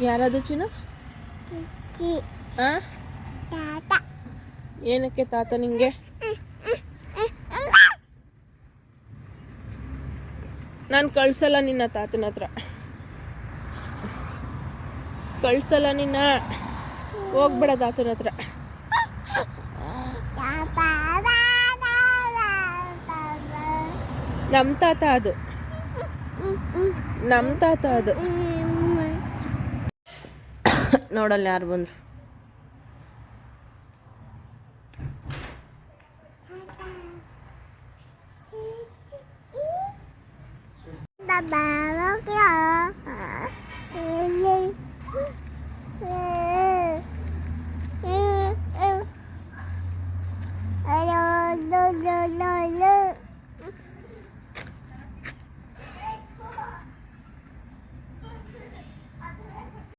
ಯಾರದು ಚಿನ್ನ ಏನಕ್ಕೆ ತಾತ ನಿಂಗೆ? ನಾನು ಕಳ್ಸಲ್ಲ ನಿನ್ನ ತಾತನ ಹತ್ರ. ಕಳ್ಸಲ್ಲ ನಿನ್ನ. ಹೋಗ್ಬೇಡ ತಾತನ ಹತ್ರ. ನಮ್ಮ ತಾತ ಅದು. ನಮ್ಮ ತಾತ ಅದು. ನೋಡಲ್ಲ ಯಾರು ಬಂದರು no, no, no.